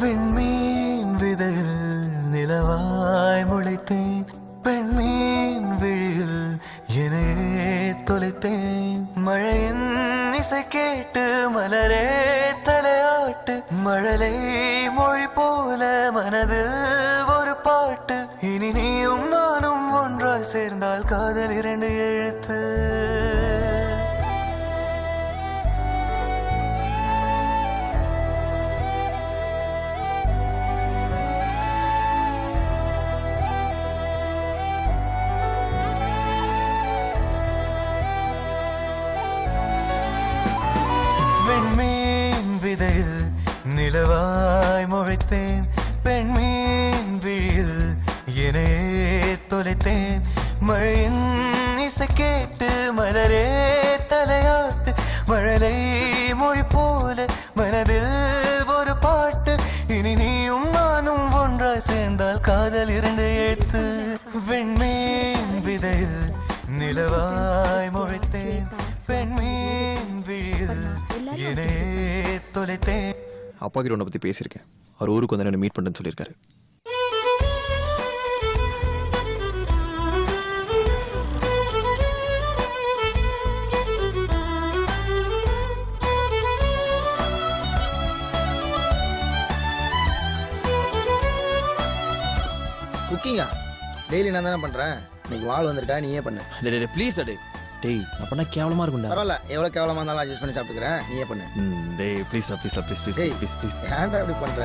விண்மீன் விதையில் நிலவாய் முளைத்தேன். பெண்மீன் விழியில் என்னையே தொலைத்தேன். மழையின் இசை கேட்டு மலரே தலையாட்டு. மழலை மொழி போல மனதில் ஒரு பாட்டு. இனி நீயும் நானும் ஒன்றாய் சேர்ந்தால் காதல் இரண்டு ஏழு நிலவாய் முளைத்தேன் பெண்மீன் விழியில் என்னையே தொலைத்தேன். மழையின் இசை கேட்டு மலரே தலையாட்டு மழலை மொழி போல மனதில் ஒரு பாட்டு. இனி நீயும் நானும் ஒன்றாய் சேர்ந்தால் காதல் இரண்டு எழுத்து. விண்மீன் விதையில் நிலவாய் முளைத்தேன் பெண்மீன் விழியில் என்னையே தொலைத்தேன். அப்பா கிட்ட உன்னை பற்றி பேசியிருக்கேன். அவர் ஊருக்கு வந்து என்ன மீட் பண்ணுறேன்னு சொல்லியிருக்காரு. குக்கிங்கா டெய்லி நான் தானே பண்ணுறேன் இன்னைக்கு வாள் வந்திருக்கா நீயே பண்ணு. ப்ளீஸ் டே டேய் பண்ணால் கேவலமாக இருக்கும்டா. பரவாயில்ல எவ்வளோ கேவலமாக இருந்தாலும் அட்ஜஸ்ட் பண்ணி சாப்பிட்டுக்கிறேன். நீயே பண்ணு. ம் டேய் ப்ளீஸ் ப்ளீஸ் ப்ளீஸ் ப்ளீஸ் டேய் ப்ளீஸ் ப்ளீஸ் ஏன்டா இப்படி பண்ணுற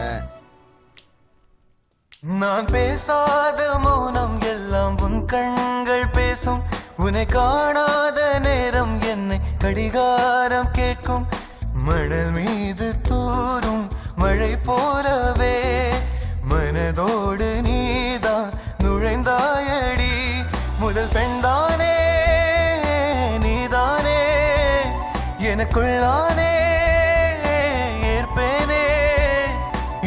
நான் பேசாத மௌனம் எல்லாம் உன் கண்கள் பேசும். உன்னை காணாத நேரம் என்னை கடிகாரம் கேட்கும். மணல் மீது தூரும் மழை போலவே எனக்குள்ளானே ஏற்பேனே.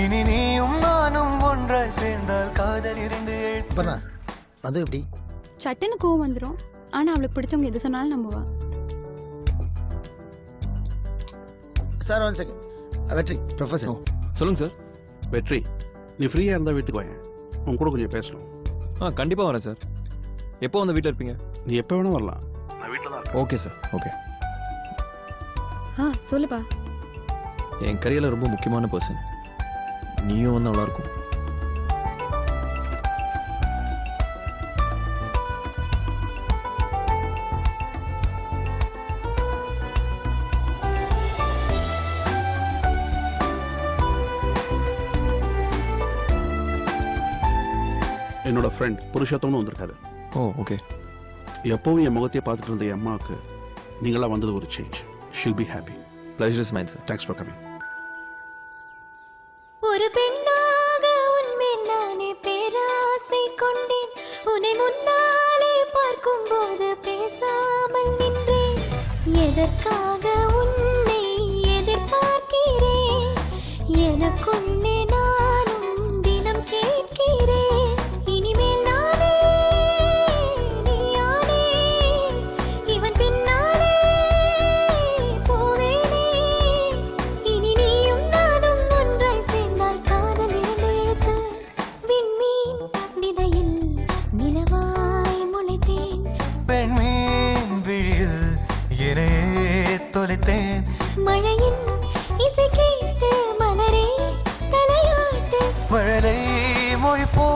இனி நீயும் நானும் ஒன்றாய் சேர்ந்தால் காதல் எழுத்து. பண்ணா அது எப்படி? சட்டுன்னு கோவம் வந்துடும் ஆனா அவளுக்கு பிடிச்சவங்க எது சொன்னாலும் நம்புவா. Sir one second Vetri professor சொல்லுங்க சார் வெற்றி நீ ஃப்ரீயாக இருந்தால் வீட்டுக்கு வாங்க உன் கூட கொஞ்சம் பேசணும். ஆ கண்டிப்பாக வரேன் சார் எப்போ வந்து வீட்டில் இருப்பீங்க? நீ எப்போ வேணால் வரலாம். நான் வீட்டில் தான் ஓகே சார் ஓகே ஆ சொல்லுப்பா. என் கரியரில் ரொம்ப முக்கியமான பர்சன் நீயும் வந்து நல்லா இருக்கும் என்னோட ஃப்ரெண்ட் புருஷோத்தம்னு வந்திருக்காரு. ஓ ஓகே எப்போவும் என் முகத்தையே பார்த்துட்டு இருந்த என் அம்மாவுக்கு நீங்களாம் வந்தது ஒரு change shall be happy pleasure is mine sir thanks for coming ஒரு பெண்ணாக உன்மேல் நானே பேராசை கொண்டேன். உன்னை முன்னாலே பார்க்கும்போது பேசாமல் நின்றேன். எதற்காக people.